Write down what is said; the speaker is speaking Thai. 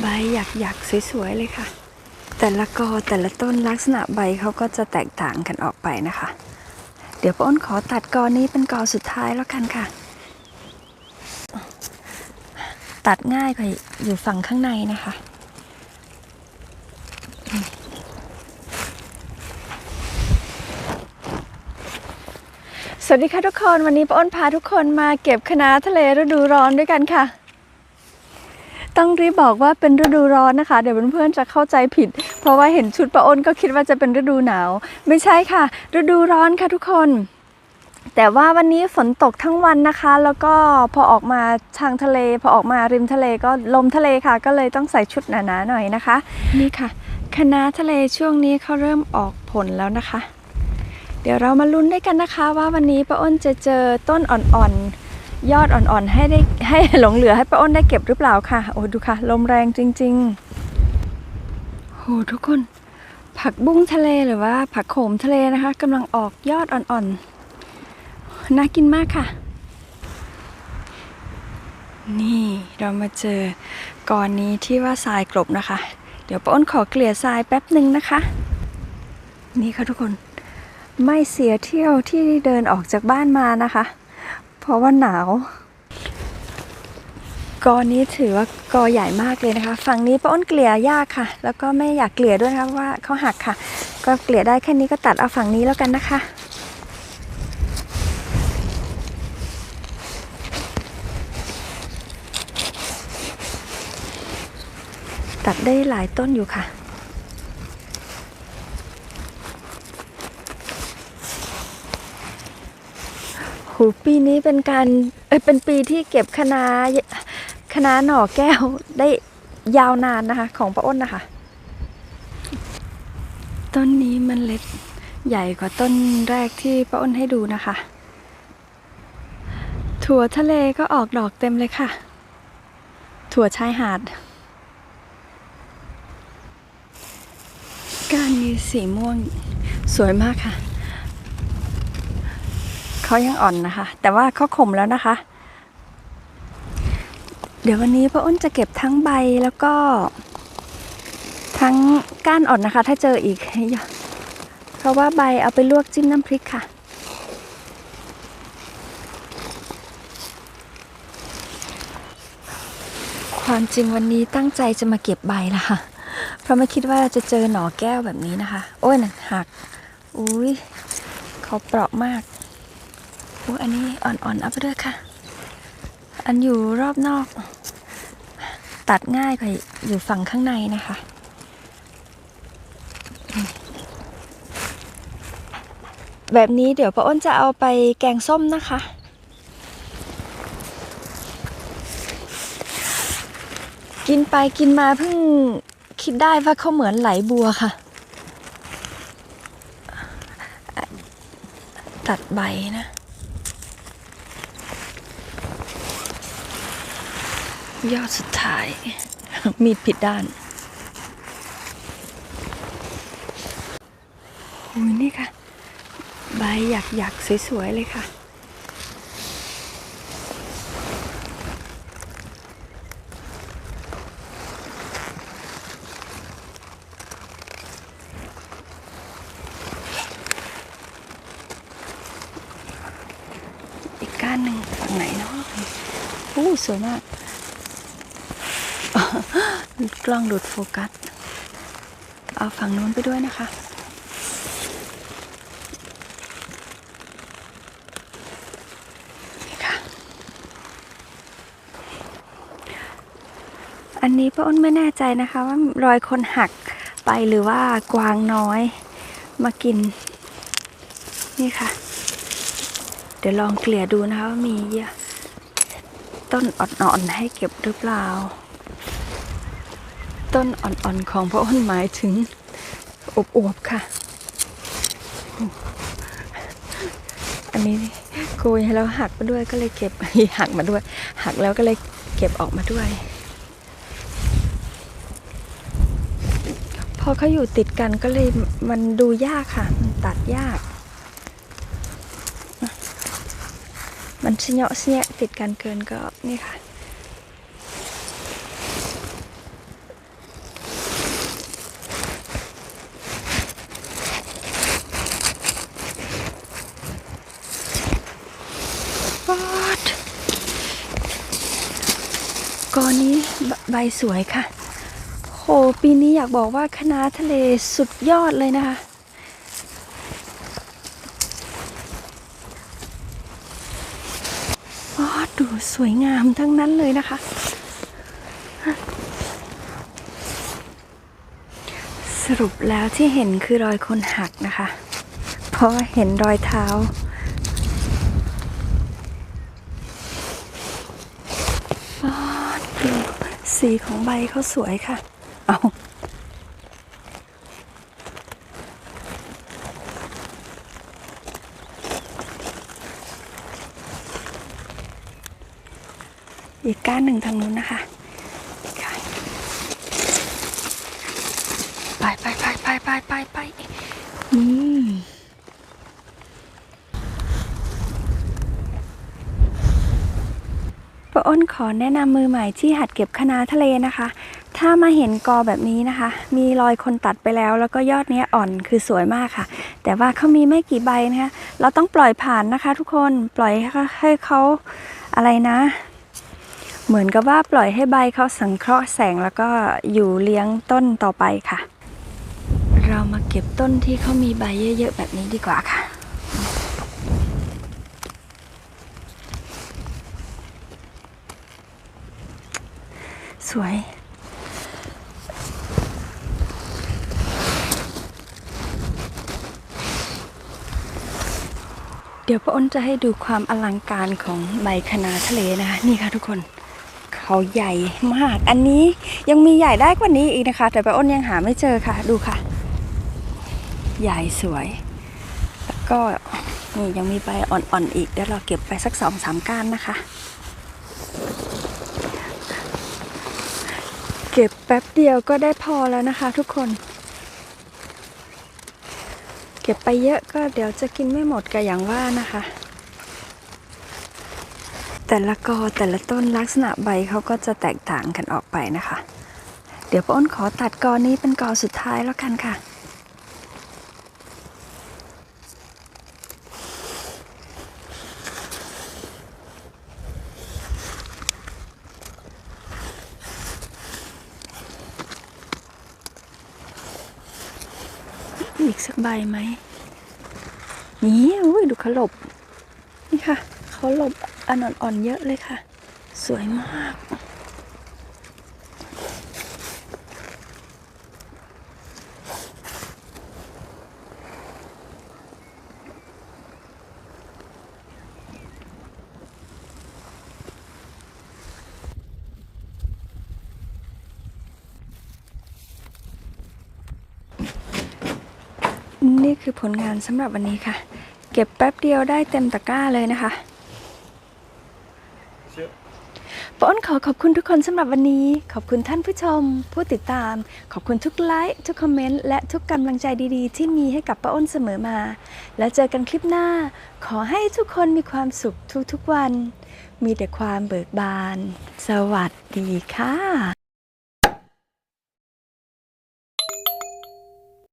ใบหยักหยักๆสวยๆเลยค่ะ แต่ละกอแต่ละต้นลักษณะใบเขาก็จะแตกต่างกันออกไปนะคะ เดี๋ยวป้าอ้นขอตัดกอนี้เป็นกอสุดท้ายแล้วกันค่ะ ตัดง่ายกว่าอยู่ฝั่งข้างในนะคะสวัสดีค่ะทุกคนวันนี้ป้าอ้นพาทุกคนมาเก็บคณะทะเลฤดูร้อนด้วยกันค่ะ ต้องรีบบอกว่าเป็นฤดูร้อนนะคะ เดี๋ยวเพื่อนๆจะเข้าใจผิด เพราะว่าเห็นชุดป้าอ้นก็คิดว่าจะเป็นฤดูหนาว ไม่ใช่ค่ะ ฤดูร้อนค่ะทุกคนแต่ว่าวันนี้ฝนตกทั้งวันนะคะ แล้วก็พอออกมาทางทะเล พอออกมาริมทะเลก็ลมทะเลค่ะ ก็เลยต้องใส่ชุดหนาๆหน่อยนะคะ นี่ค่ะคะน้าทะเลช่วงนี้เขาเริ่มออกผลแล้วนะคะ เดี๋ยวเรามาลุ้นด้วยกันนะคะ ว่าวันนี้ป้าอ้นจะเจอต้นอ่อนๆ ยอดอ่อนๆ ให้ได้ให้หลงเหลือให้ป้าอ้นได้เก็บหรือเปล่าค่ะ โอ้ดูค่ะ ลมแรงจริงๆโหทุกคน ผักบุ้งทะเลหรือว่า ผักโขมทะเลนะคะกำลังออกยอดอ่อนๆ น่ากินมากค่ะ นี่เรามาเจอก่อนนี้ที่ว่าทรายกลบนะคะ เดี๋ยวป้าอ้นขอเกลี่ยทรายแป๊บหนึ่งนะคะ นี่ค่ะทุกคน ไม่เสียเที่ยวที่เดินออกจากบ้านมานะคะ เพราะว่าหนาว กอนี้ถือว่ากอใหญ่มากเลยนะคะ ฝั่งนี้ป้าอ้นเกลี่ยยากค่ะ แล้วก็ไม่อยากเกลี่ยด้วยนะคะเพราะว่าเขาหักค่ะ ก็เกลี่ยได้แค่นี้ก็ตัดเอาฝั่งนี้แล้วกันนะคะตัดได้หลายต้นอยู่ค่ะ หูปีนี้เป็นการเอยเป็นปีที่เก็บคณะนาคะหน่อแก้วได้ยาวนานนะคะ ของป้าอ้นนะคะ ต้นนี้มันเล็กใหญ่กว่าต้นแรกที่ป้าอ้นให้ดูนะคะ ถั่วทะเลก็ออกดอกเต็มเลยค่ะ ถั่วชายหาดก้านนี้สีม่วงสวยมากค่ะ เขายังอ่อนนะคะ แต่ว่าเขาขมแล้วนะคะ เดี๋ยววันนี้ป้าอ้นจะเก็บทั้งใบแล้วก็ ทั้งก้านอ่อนนะคะ ถ้าเจออีก เพราะว่าใบเอาไปลวกจิ้มน้ำพริกค่ะ ความจริงวันนี้ตั้งใจจะมาเก็บใบละค่ะ เพราะไม่คิดว่าจะเจอหน่อแก้วแบบนี้นะคะ โอ้ยนะหัก อุ้ยเขาเปราะมาก อ้อันนี้อ่อนๆเอาไปด้วยค่ะ อันอยู่รอบนอก ตัดง่ายกว่าอยู่ฝั่งข้างในนะคะแบบนี้เดี๋ยวป้าอ้นจะเอาไปแกงส้มนะคะ กินไปกินมาเพิ่งคิดได้ว่าเขาเหมือนไหลบัวค่ะ ตัดใบนะ ยอดสุดท้าย มีดผิดด้านโอ้ยนี่ค่ะ ใบหยักหยักๆสวย ๆ เลยค่ะ อีกก้านหนึ่งฝั่งไหนเนาะอู้สวยมาก กล้องดูดโฟกัส เอาฝั่งนู้นไปด้วยนะคะ นี่ค่ะ อันนี้ป้าอ้นไม่แน่ใจนะคะว่ารอยคนหักไปหรือว่ากวางน้อยมากิน นี่ค่ะ เดี๋ยวลองเกลี่ยดูนะคะว่ามีต้นอ่อนๆให้เก็บหรือเปล่า ต้นอ่อนๆของพระอ้นหมายถึงอวบๆค่ะ อันนี้โกยแล้วหักมาด้วยก็เลยเก็บหักมาด้วย หักแล้วก็เลยเก็บออกมาด้วย พอเขาอยู่ติดกันก็เลยมันดูยากค่ะ มันตัดยาก มันเสาะเสะติดกันเกินก็นี่ค่ะ กอนี้ใบสวยค่ะ โห ปีนี้อยากบอกว่าคณะทะเลสุดยอดเลยนะคะอ๋อดูสวยงามทั้งนั้นเลยนะคะ สรุปแล้วที่เห็นคือรอยคนหักนะคะ เพราะเห็นรอยเท้า อ๋อดู สีของใบเขาสวยค่ะ เอาอีกก้านหนึ่งทางนู้นนะคะ ไปไปไปไปไปไปไปอืมป้าอ้นข อแนะนำมือใหม่ที่หัดเก็บคะน้าทะเลนะคะ ถ้ามาเห็นกอแบบนี้นะคะ มีรอยคนตัดไปแล้ว แล้วก็ยอดนี้อ่อนคือสวยมากค่ะ แต่ว่าเขามีไม่กี่ใบนะคะ เราต้องปล่อยผ่านนะคะทุกคนปล่อยให้เขาอะไรนะ เหมือนกับว่าปล่อยให้ใบเขาสังเคราะห์แสงแล้วก็อยู่เลี้ยงต้นต่อไปค่ะ เรามาเก็บต้นที่เขามีใบเยอะๆแบบนี้ดีกว่าค่ะ สวย เดี๋ยวป้าอ้นจะให้ดูความอลังการของใบคะนาทะเลนะคะ นี่ค่ะทุกคนเขาใหญ่มาก อันนี้ยังมีใหญ่ได้กว่านี้อีกนะคะ แต่ป้าอ้นยังหาไม่เจอค่ะ ดูค่ะ ใหญ่สวย แล้วก็นี่ยังมีใบอ่อนๆอีก เดี๋ยวเราเก็บไปสักสองสามก้านนะคะ เก็บแป๊บเดียวก็ได้พอแล้วนะคะทุกคน เก็บไปเยอะก็เดี๋ยวจะกินไม่หมดก็อย่างว่านะคะ แต่ละกอแต่ละต้นลักษณะใบเขาก็จะแตกต่างกันออกไปนะคะ เดี๋ยวป้าอ้นขอตัดกอนี้เป็นกอสุดท้ายแล้วกันค่ะ อีกสักใบไหมนี่อุ้ยดูเขาหลบ นี่ค่ะเขาหลบอันอ่อนๆเยอะเลยค่ะ สวยมาก นี่คือผลงานสำหรับวันนี้ค่ะ เก็บแป๊บเดียวได้เต็มตะกร้าเลยนะคะป้อนขอขอบคุณทุกคนสำหรับวันนี้ ขอบคุณท่านผู้ชม ผู้ติดตาม ขอบคุณทุกไลค์ทุกคอมเมนต์และทุกกำลังใจดีๆ ที่มีให้กับป้าอ้นเสมอมา แล้วเจอกันคลิปหน้า ขอให้ทุกคนมีความสุขทุกๆวัน มีแต่ความเบิกบาน สวัสดีค่ะ